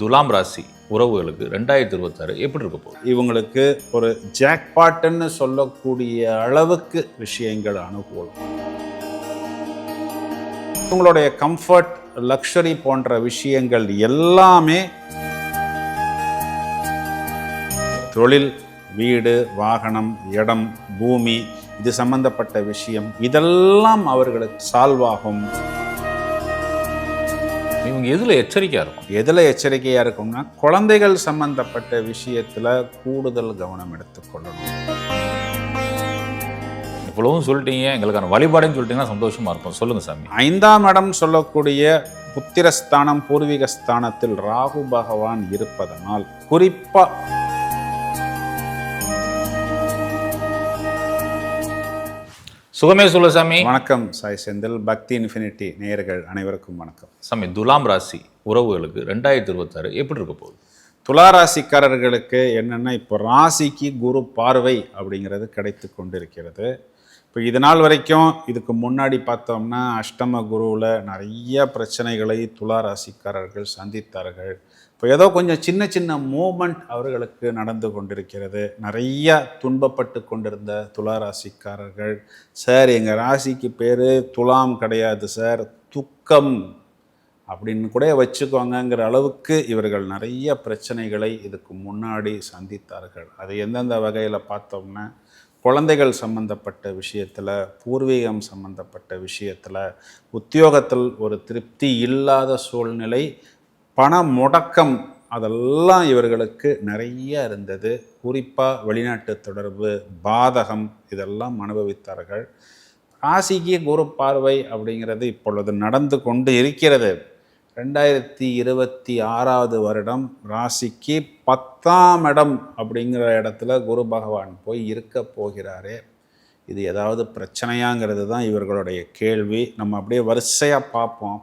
துலாம் ராசி உறவுகளுக்கு ரெண்டாயிரத்தி இருபத்தாறு எப்படி இருக்க போகுது? இவங்களுக்கு ஒரு ஜாக்பாட்டுன்னு சொல்லக்கூடிய அளவுக்கு விஷயங்கள் அனுகூலம். உங்களுடைய கம்ஃபர்ட் லக்ஷரி போன்ற விஷயங்கள் எல்லாமே தொழில் வீடு வாகனம் இடம் பூமி இது சம்பந்தப்பட்ட விஷயம் இதெல்லாம் அவர்களுக்கு சால்வ் ஆகும் இவங்க எதுல எச்சரிக்கையா இருக்கும்? எதில் எச்சரிக்கையாக இருக்கும்னா குழந்தைகள் சம்பந்தப்பட்ட விஷயத்தில் கூடுதல் கவனம் எடுத்துக்கொள்ளணும் இவ்வளவும் சொல்லிட்டீங்க எங்களுக்கான வழிபாடுன்னு சொல்லிட்டீங்கன்னா சந்தோஷமா இருக்கும். சொல்லுங்க சாமி. ஐந்தாம் இடம் சொல்லக்கூடிய புத்திரஸ்தானம் பூர்வீக ஸ்தானத்தில் ராகு பகவான் இருப்பதனால் குறிப்பா சுகமே சொல்லு சாமி. வணக்கம் சாய் செந்தில். பக்தி இன்ஃபினிட்டி நேயர்கள் அனைவருக்கும் வணக்கம். சாமி துலாம் ராசி உறவுகளுக்கு ரெண்டாயிரத்தி இருபத்தாறு எப்படி இருக்க போகுது? துலா ராசிக்காரர்களுக்கு என்னென்னா இப்போ ராசிக்கு குரு பார்வை அப்படிங்கிறது கிடைத்து கொண்டிருக்கிறது. இப்போ இது நாள் வரைக்கும் இதுக்கு முன்னாடி பார்த்தோம்னா அஷ்டம குருவில் நிறைய பிரச்சனைகளை துலா ராசிக்காரர்கள் சந்தித்தார்கள். இப்போ ஏதோ கொஞ்சம் சின்ன சின்ன மூமெண்ட் அவர்களுக்கு நடந்து கொண்டிருக்கிறது. நிறைய துன்பப்பட்டு கொண்டிருந்த துலா ராசிக்காரர்கள் சார் எங்கள் ராசிக்கு பேர் துலாம் கிடையாது சார் துக்கம். அப்படின்னு கூட வச்சுக்கோங்கங்கிற அளவுக்கு இவர்கள் நிறைய பிரச்சனைகளை இதுக்கு முன்னாடி சந்தித்தார்கள். அது எந்தெந்த வகையில் பார்த்தோம்னா குழந்தைகள் சம்பந்தப்பட்ட விஷயத்தில் பூர்வீகம் சம்பந்தப்பட்ட விஷயத்தில் உத்தியோகத்தில் ஒரு திருப்தி இல்லாத சூழ்நிலை பண முடக்கம் அதெல்லாம் இவர்களுக்கு நிறைய இருந்தது. குறிப்பாக வெளிநாட்டு தொடர்பு பாதகம் இதெல்லாம் அனுபவித்தார்கள். ராசிக்கு குரு பார்வை அப்படிங்கிறது இப்பொழுது நடந்து கொண்டு இருக்கிறது. ரெண்டாயிரத்தி இருபத்தி ஆறாவது வருடம் ராசிக்கு பத்தாம் இடம் அப்படிங்கிற இடத்துல குரு பகவான் போய் இருக்க போகிறாரே. இது ஏதாவது பிரச்சனையாங்கிறது தான் இவர்களுடைய கேள்வி. நம்ம அப்படியே வரிசையாக பார்ப்போம்.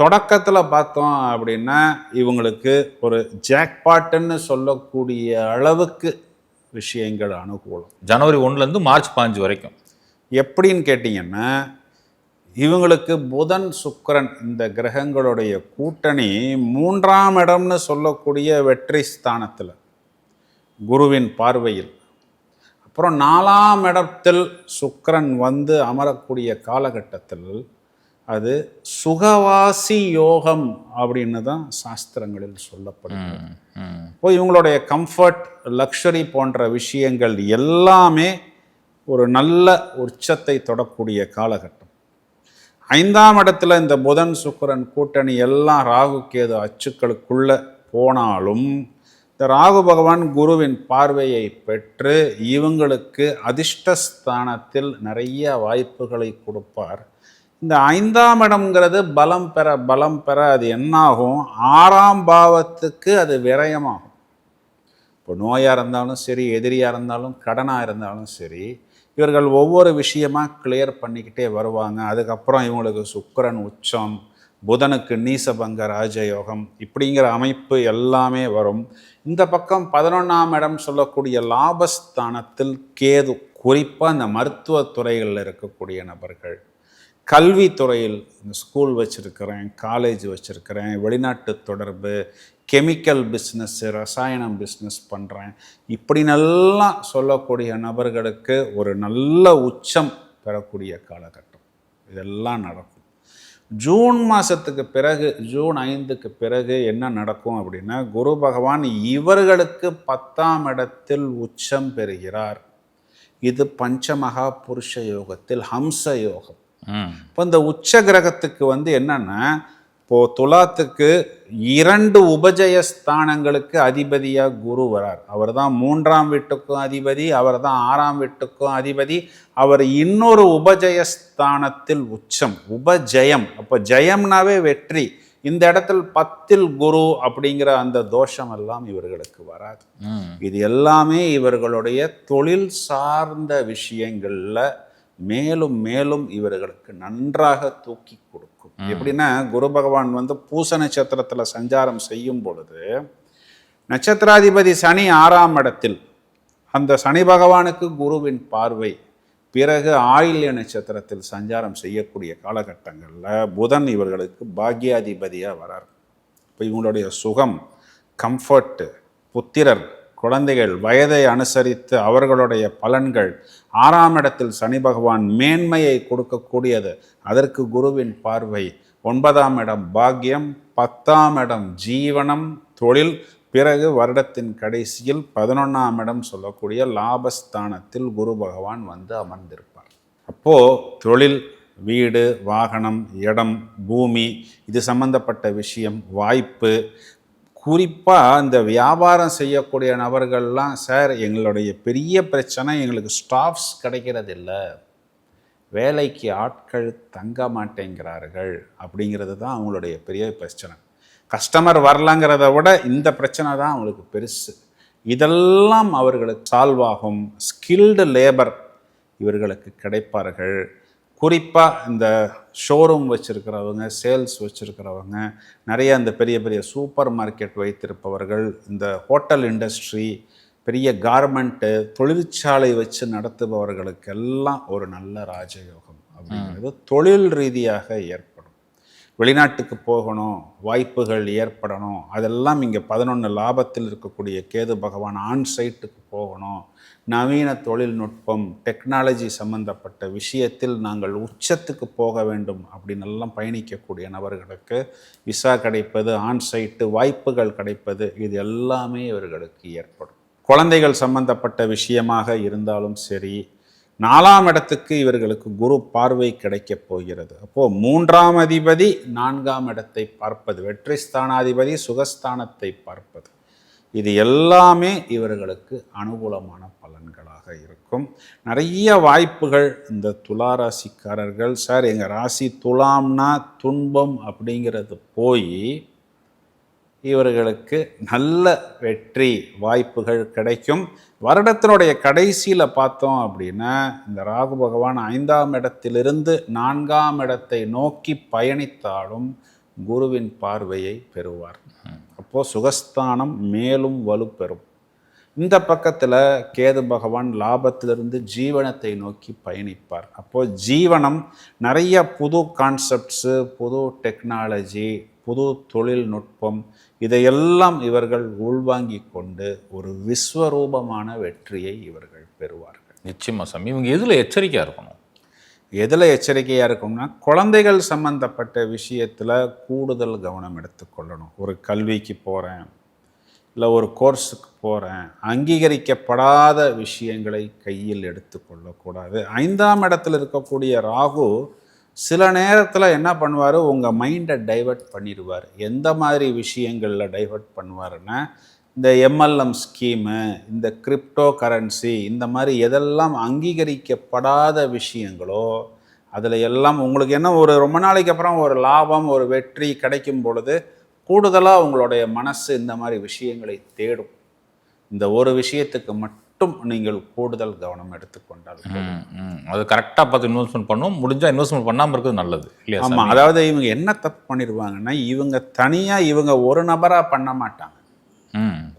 தொடக்கத்தில் பார்த்தோம் அப்படின்னா இவங்களுக்கு ஒரு ஜாக்பாட்டுன்னு சொல்லக்கூடிய அளவுக்கு விஷயங்கள் அனுகூலம். ஜனவரி ஒண்ணுல இருந்து மார்ச் பாஞ்சு வரைக்கும். எப்படின்னு கேட்டிங்கன்னா இவங்களுக்கு புதன் சுக்கிரன் இந்த கிரகங்களுடைய கூட்டணி மூன்றாம் இடம்னு சொல்லக்கூடிய வெற்றி ஸ்தானத்தில் குருவின் பார்வையில். அப்புறம் நாலாம் இடத்தில் சுக்கிரன் வந்து அமரக்கூடிய காலகட்டத்தில் அது சுகவாசி யோகம் அப்படின்னு தான் சாஸ்திரங்களில் சொல்லப்படுகிறது. இப்போ இவங்களுடைய கம்ஃபர்ட் லக்ஸரி போன்ற விஷயங்கள் எல்லாமே ஒரு நல்ல உச்சத்தை தொடக்கூடிய காலகட்டம். ஐந்தாம் இடத்துல இந்த புதன் சுக்கிரன் கூட்டணி எல்லாம் ராகு கேது அச்சுக்களுக்குள்ள போனாலும் இந்த ராகு பகவான் குருவின் பார்வையை பெற்று இவங்களுக்கு அதிர்ஷ்டஸ்தானத்தில் நிறைய வாய்ப்புகளை கொடுப்பார். இந்த ஐந்தாம் இடம்ங்கிறது பலம் பெற பலம் பெற அது என்னாகும்? ஆறாம் பாவத்துக்கு அது விரயமாகும். இப்போ நோயாக இருந்தாலும் சரி எதிரியாக இருந்தாலும் கடனாக இருந்தாலும் சரி இவர்கள் ஒவ்வொரு விஷயமா கிளியர் பண்ணிக்கிட்டே வருவாங்க. அதுக்கப்புறம் இவங்களுக்கு சுக்கரன் உச்சம் புதனுக்கு நீசபங்க ராஜயோகம் இப்படிங்கிற அமைப்பு எல்லாமே வரும். இந்த பக்கம் பதினொன்றாம் இடம் சொல்லக்கூடிய லாபஸ்தானத்தில் கேது குறிப்பாக இந்த மருத்துவ துறைகளில் இருக்கக்கூடிய நபர்கள். கல்வித்துறையில் இந்த ஸ்கூல் வச்சுருக்கிறேன் காலேஜ் வச்சுருக்கிறேன் வெளிநாட்டு தொடர்பு கெமிக்கல் பிஸ்னஸ்ஸு ரசாயனம் பிஸ்னஸ் பண்ணுறேன் இப்படி நல்லா சொல்லக்கூடிய நபர்களுக்கு ஒரு நல்ல உச்சம் பெறக்கூடிய காலகட்டம். இதெல்லாம் நடக்கும். ஜூன் மாதத்துக்கு பிறகு ஜூன் ஐந்துக்கு பிறகு என்ன நடக்கும் அப்படின்னா குரு பகவான் இவர்களுக்கு பத்தாம் இடத்தில் உச்சம் பெறுகிறார். இது பஞ்சமகா புருஷ யோகத்தில் ஹம்ச யோகம். இப்போ இந்த உச்ச கிரகத்துக்கு வந்து என்னன்னா இப்போ துலாத்துக்கு இரண்டு உபஜய ஸ்தானங்களுக்கு அதிபதியாக குரு வரார். அவர் தான் மூன்றாம் வீட்டுக்கும் அதிபதி அவர் தான் ஆறாம் வீட்டுக்கும் அதிபதி. அவர் இன்னொரு உபஜய ஸ்தானத்தில் உச்சம் உபஜயம். அப்போ ஜெயம்னாவே வெற்றி. இந்த இடத்தில் பத்தில் குரு அப்படிங்கிற அந்த தோஷம் எல்லாம் இவர்களுக்கு வராது. இது எல்லாமே இவர்களுடைய தொழில் சார்ந்த விஷயங்களில் மேலும் மேலும் இவர்களுக்கு நன்றாக தூக்கி கொடுக்கும். எப்படின்னா குரு பகவான் வந்து பூச நட்சத்திரத்தில் சஞ்சாரம் செய்யும் பொழுது நட்சத்திராதிபதி சனி ஆறாம் இடத்தில் அந்த சனி பகவானுக்கு குருவின் பார்வை பிறகு ஆயில்ய நட்சத்திரத்தில் சஞ்சாரம் செய்யக்கூடிய காலகட்டங்களில் புதன் இவர்களுக்கு பாக்யாதிபதியாக வரார். இப்போ இவங்களுடைய சுகம் கம்ஃபர்ட்டு புத்திரர் குழந்தைகள் வயதை அனுசரித்து அவர்களுடைய பலன்கள் ஆறாம் இடத்தில் சனி பகவான் மேன்மையை கொடுக்கக்கூடியது. அதற்கு குருவின் பார்வை ஒன்பதாம் இடம் பாக்கியம் பத்தாம் இடம் ஜீவனம் தொழில் பிறகு வருடத்தின் கடைசியில் பதினொன்றாம் இடம் சொல்லக்கூடிய லாபஸ்தானத்தில் குரு பகவான் வந்து அமர்ந்திருப்பார். அப்போது தொழில் வீடு வாகனம் இடம் பூமி இது சம்பந்தப்பட்ட விஷயம் வாய்ப்பு குறிப்பாக இந்த வியாபாரம் செய்யக்கூடிய நபர்கள்லாம் சார் எங்களுடைய பெரிய பிரச்சனை எங்களுக்கு ஸ்டாஃப்ஸ் கிடைக்கிறதில்ல. வேலைக்கு ஆட்கள் தங்க மாட்டேங்கிறார்கள். அப்படிங்கிறது தான் அவங்களுடைய பெரிய பிரச்சனை. கஸ்டமர் வரலங்கிறத விட இந்த பிரச்சனை தான் அவங்களுக்கு பெருசு. இதெல்லாம் அவர்களுக்கு சால்வ் ஆகும் ஸ்கில்டு லேபர் இவர்களுக்கு கிடைப்பார்கள். குறிப்பாக இந்த ஷோரூம் வச்சுருக்கிறவங்க சேல்ஸ் வச்சுருக்கிறவங்க நிறைய இந்த பெரிய பெரிய சூப்பர் மார்க்கெட் வைத்திருப்பவர்கள் இந்த ஹோட்டல் இண்டஸ்ட்ரி பெரிய கார்மெண்ட்டு தொழிற்சாலை வச்சு நடத்துபவர்களுக்கெல்லாம் ஒரு நல்ல ராஜயோகம் அப்படிங்கிறது தொழில் ரீதியாக ஏற்படும் வெளிநாட்டுக்கு போகணும் வாய்ப்புகள் ஏற்படணும் அதெல்லாம் இங்கே பதினொன்று லாபத்தில் இருக்கக்கூடிய கேது பகவான் ஆன் சைட்டுக்கு போகணும். நவீன தொழில்நுட்பம் டெக்னாலஜி சம்பந்தப்பட்ட விஷயத்தில் நாங்கள் உச்சத்துக்கு போக வேண்டும் அப்படின்னு எல்லாம் பயணிக்கக்கூடிய நபர்களுக்கு விசா கிடைப்பது ஆன் சைட்டு வாய்ப்புகள் கிடைப்பது இது எல்லாமே இவர்களுக்கு ஏற்படும். குழந்தைகள் சம்பந்தப்பட்ட விஷயமாக இருந்தாலும் சரி நாலாம் இடத்துக்கு இவர்களுக்கு குரு பார்வை கிடைக்கப் போகிறது. அப்போ மூன்றாம் அதிபதி நான்காம் இடத்தை பார்ப்பது வெற்றி ஸ்தானாதிபதி சுகஸ்தானத்தை பார்ப்பது. இது எல்லாமே இவர்களுக்கு அனுகூலமான பலன்களாக இருக்கும். நிறைய வாய்ப்புகள் இந்த துலா ராசிக்காரர்கள் சார் எங்கள் ராசி துலாம்னா துன்பம் அப்படிங்கிறது போய் இவர்களுக்கு நல்ல வெற்றி வாய்ப்புகள் கிடைக்கும். வருடத்தினுடைய கடைசியில் பார்த்தோம் அப்படின்னா இந்த ராகு பகவான் ஐந்தாம் இடத்திலிருந்து நான்காம் இடத்தை நோக்கி பயணித்தாலும் குருவின் பார்வையை பெறுவார். அப்போது சுகஸ்தானம் மேலும் வலுப்பெறும். இந்த பக்கத்தில் கேது பகவான் லாபத்திலிருந்து ஜீவனத்தை நோக்கி பயணிப்பார். அப்போது ஜீவனம் நிறைய புது கான்செப்ட்ஸு புது டெக்னாலஜி புது தொழில்நுட்பம் இதையெல்லாம் இவர்கள் உள்வாங்கி கொண்டு ஒரு விஸ்வரூபமான வெற்றியை இவர்கள் பெறுவார்கள். நிச்சயமா சாமி. இவங்க எதில் எச்சரிக்கையாக இருக்கணும்? எதில் எச்சரிக்கையாக இருக்கும்னா குழந்தைகள் சம்பந்தப்பட்ட விஷயத்தில் கூடுதல் கவனம் எடுத்துக்கொள்ளணும் ஒரு கல்விக்கு போகிறேன் இல்லை ஒரு கோர்ஸுக்கு போகிறேன் அங்கீகரிக்கப்படாத விஷயங்களை கையில் எடுத்துக்கொள்ளக்கூடாது ஐந்தாம் இடத்துல இருக்கக்கூடிய ராகு சில நேரத்தில் என்ன பண்ணுவார்? உங்கள் மைண்டை டைவர்ட் பண்ணிடுவார். எந்த மாதிரி விஷயங்களில் டைவர்ட் பண்ணுவாருன்னா இந்த எம்எல்எம் ஸ்கீமு இந்த கிரிப்டோ கரன்சி இந்த மாதிரி எதெல்லாம் அங்கீகரிக்கப்படாத விஷயங்களோ அதில் எல்லாம் உங்களுக்கு என்ன ஒரு ரொம்ப நாளைக்கு அப்புறம் ஒரு லாபம் ஒரு வெற்றி கிடைக்கும் பொழுது கூடுதலாக உங்களுடைய மனசு இந்த மாதிரி விஷயங்களை தேடும். இந்த ஒரு விஷயத்துக்கு மட்டும் நீங்கள் கூடுதல் கவனம் எடுத்துக்கொண்டால். அது கரெக்டாக பார்த்து இன்வெஸ்ட்மெண்ட் பண்ணும். முடிஞ்சால் இன்வெஸ்ட்மெண்ட் பண்ணாமல் இருக்கிறது நல்லது. இல்லையா ஆமாம் அதாவது இவங்க என்ன தப்பு பண்ணிடுவாங்கன்னா இவங்க தனியாக இவங்க ஒரு நபராக பண்ண மாட்டாங்க.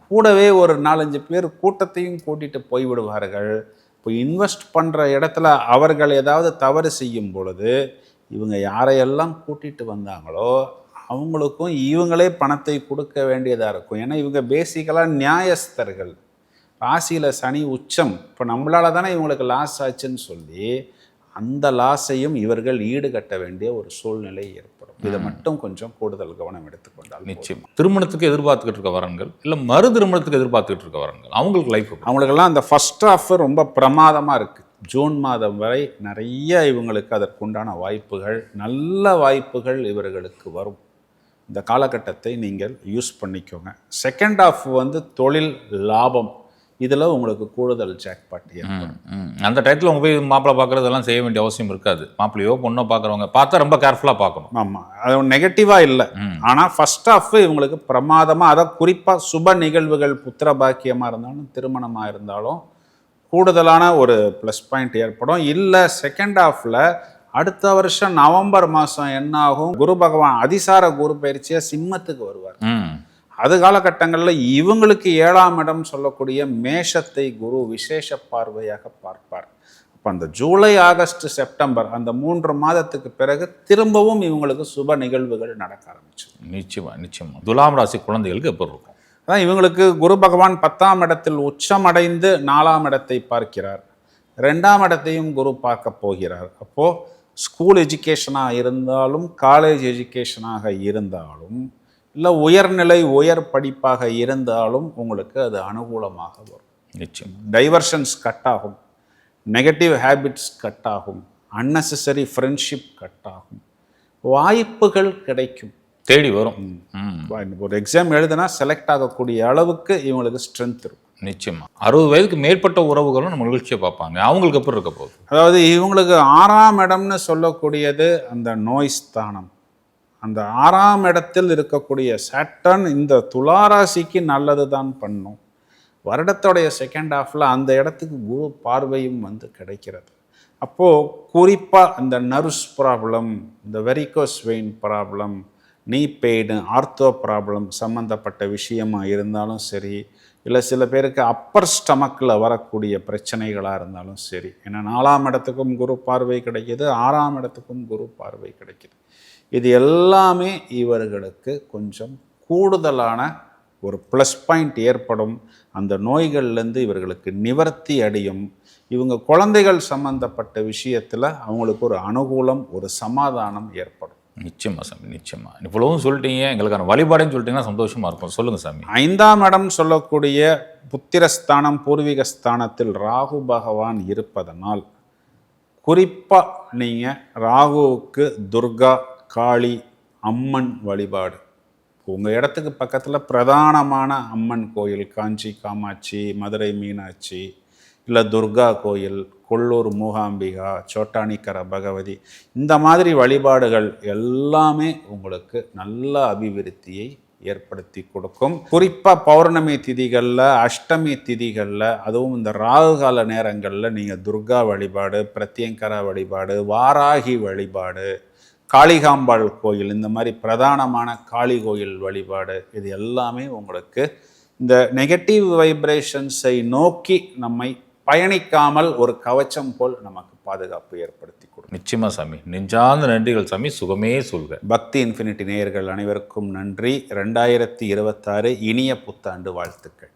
கூடவே ஒரு நாலஞ்சு பேர் கூட்டத்தையும் கூட்டிட்டு போய்விடுவார்கள் இப்போ இன்வெஸ்ட் பண்ணுற இடத்துல அவர்கள் ஏதாவது தவறு செய்யும் பொழுது இவங்க யாரையெல்லாம் கூட்டிட்டு வந்தாங்களோ அவங்களுக்கும் இவங்களே பணத்தை கொடுக்க வேண்டியதாக இருக்கும். ஏன்னா இவங்க பேசிக்கலாக நியாயஸ்தர்கள். ராசியில் சனி உச்சம். இப்போ நம்மளால தானே இவங்களுக்கு லாஸ் ஆச்சுன்னு சொல்லி அந்த லாஸையும் இவர்கள் ஈடுகட்ட வேண்டிய ஒரு சூழ்நிலை ஏற்படும். இதை மட்டும் கொஞ்சம் கூடுதல் கவனம் எடுத்துக்கொண்டால் நிச்சயம். திருமணத்துக்கு எதிர்பார்த்துக்கிட்டு இருக்க வரன்கள் இல்லை மறு திருமணத்துக்கு எதிர்பார்த்துக்கிட்டு இருக்க வரன்கள் அவங்களுக்கு லைஃப் அவங்களுக்கெல்லாம் அந்த ஃபர்ஸ்ட் ஆஃப் ரொம்ப பிரமாதமாக இருக்குது ஜூன் மாதம் வரை நிறைய இவங்களுக்கு அதற்குண்டான வாய்ப்புகள் நல்ல வாய்ப்புகள் இவர்களுக்கு வரும். இந்த காலகட்டத்தை நீங்கள் யூஸ் பண்ணிக்கோங்க. செகண்ட் ஆஃப் வந்து தொழில் லாபம். இதில் உங்களுக்கு கூடுதல் ஜாக்பாட். அந்த டயத்தில் உங்க போய் மாப்பிள்ளை பார்க்குறதெல்லாம் செய்ய வேண்டிய அவசியம் இருக்காது. மாப்பிள்ளையோ பொண்ணோ பார்க்குறவங்க பார்த்தா ரொம்ப கேர்ஃபுல்லாக பார்க்கணும். ஆமாம் அது நெகட்டிவாக இல்லை. ஆனால் ஃபர்ஸ்ட் ஆஃப் இவங்களுக்கு பிரமாதமாக அதை குறிப்பாக சுப நிகழ்வுகள் புத்திர பாக்கியமாக இருந்தாலும் திருமணமாக இருந்தாலும் கூடுதலான ஒரு ப்ளஸ் பாயிண்ட் ஏற்படும். இல்லை செகண்ட் ஹாஃபில் அடுத்த வருஷம் நவம்பர் மாதம் என்ன ஆகும் குரு பகவான் அதிசார குரு பயிற்சியாக சிம்மத்துக்கு வருவார். அது காலகட்டங்களில் இவங்களுக்கு ஏழாம் இடம் சொல்லக்கூடிய மேஷத்தை குரு விசேஷ பார்வையாக பார்ப்பார். அப்போ அந்த ஜூலை ஆகஸ்ட் செப்டம்பர் அந்த மூன்று மாதத்துக்கு பிறகு திரும்பவும் இவங்களுக்கு சுப நிகழ்வுகள் நடக்க ஆரம்பிச்சு. நிச்சயமா நிச்சயமா. துலாம் ராசி குழந்தைகளுக்கு எப்போ இருக்கும்? அதான் இவங்களுக்கு குரு பகவான் பத்தாம் இடத்தில் உச்சமடைந்து நாலாம் இடத்தை பார்க்கிறார். ரெண்டாம் இடத்தையும் குரு பார்க்க போகிறார். அப்போ ஸ்கூல் எஜுகேஷனாக இருந்தாலும் காலேஜ் எஜுகேஷனாக இருந்தாலும் இல்லை உயர்நிலை உயர் படிப்பாக இருந்தாலும் உங்களுக்கு அது அனுகூலமாக வரும். நிச்சயம். டைவர்ஷன்ஸ் கட் ஆகும் நெகட்டிவ் ஹேபிட்ஸ் கட் ஆகும் அன்னெசரி ஃப்ரெண்ட்ஷிப் கட் ஆகும் வாய்ப்புகள் கிடைக்கும். தேடி வரும். ஒரு எக்ஸாம் எழுதுனா செலக்ட் ஆகக்கூடிய அளவுக்கு இவங்களுக்கு ஸ்ட்ரென்த் இருக்கும். நிச்சயமா. அறுபது வயதுக்கு மேற்பட்ட உறவுகளும் நம்ம நிகழ்ச்சியை பார்ப்பாங்க. அவங்களுக்கு எப்படி இருக்க போகுது? அதாவது இவங்களுக்கு ஆறாம் இடம்னு சொல்லக்கூடியது அந்த நோய் ஸ்தானம். அந்த ஆறாம் இடத்தில் இருக்கக்கூடிய சட்டன் இந்த துளாராசிக்கு நல்லது தான் பண்ணும். வருடத்தோடைய செகண்ட் ஹாஃபில் அந்த இடத்துக்கு குரு பார்வையும் வந்து கிடைக்கிறது. அப்போது குறிப்பாக இந்த நர்ஸ் ப்ராப்ளம் இந்த varicose vein problem knee pain ortho problem சம்மந்தப்பட்ட விஷயமாக இருந்தாலும் சரி இல்லை சில பேருக்கு அப்பர் ஸ்டமக்கில் வரக்கூடிய பிரச்சனைகளாக இருந்தாலும் சரி. ஏன்னா நாலாம் இடத்துக்கும் குரு பார்வை கிடைக்கிது ஆறாம் இடத்துக்கும் குரு பார்வை கிடைக்கிது. இது எல்லாமே இவர்களுக்கு கொஞ்சம் கூடுதலான ஒரு ப்ளஸ் பாயிண்ட் ஏற்படும். அந்த நோய்கள்லேருந்து இவர்களுக்கு நிவர்த்தி அடையும். இவங்க குழந்தைகள் சம்பந்தப்பட்ட விஷயத்தில் அவங்களுக்கு ஒரு அனுகூலம் ஒரு சமாதானம் ஏற்படும். நிச்சயமா சாமி நிச்சயமா. இவ்வளவும் சொல்லிட்டீங்க எங்களுக்கான வழிபாடுன்னு சொல்லிட்டீங்கன்னா சந்தோஷமா இருக்கும். சொல்லுங்க சாமி. ஐந்தாம் இடம் சொல்லக்கூடிய புத்திரஸ்தானம் பூர்வீக ஸ்தானத்தில் ராகு பகவான் இருப்பதனால் குறிப்பாக நீங்கள் ராகுவுக்கு துர்கா காளி அம்மன் வழிபாடு. உங்கள் இடத்துக்கு பக்கத்தில் பிரதானமான அம்மன் கோயில் காஞ்சி காமாட்சி மதுரை மீனாட்சி இல்லை துர்கா கோயில் கொள்ளூர் மூகாம்பிகா சோட்டானிக்கர பகவதி இந்த மாதிரி வழிபாடுகள் எல்லாமே உங்களுக்கு நல்ல அபிவிருத்தியை ஏற்படுத்தி கொடுக்கும். குறிப்பாக பௌர்ணமி திதிகளில் அஷ்டமி திதிகளில் அதுவும் இந்த ராகு கால நேரங்களில் நீங்கள் துர்கா வழிபாடு பிரத்யங்கரா வழிபாடு வாராகி வழிபாடு காளிகாம்பாள் கோயில் இந்த மாதிரி பிரதானமான காளி கோயில் வழிபாடு இது எல்லாமே உங்களுக்கு இந்த நெகட்டிவ் வைப்ரேஷன்ஸை நோக்கி நம்மை பயணிக்காமல் ஒரு கவச்சம் போல் நமக்கு பாதுகாப்பு ஏற்படுத்தி கொடுக்கும். நிச்சயமா சாமி. நெஞ்சார்ந்த நன்றிகள் சாமி. சுகமே சொல்க. பக்தி இன்ஃபினிட்டி நேயர்கள் அனைவருக்கும் நன்றி. ரெண்டாயிரத்தி இருபத்தாறு இனிய புத்தாண்டு வாழ்த்துக்கள்.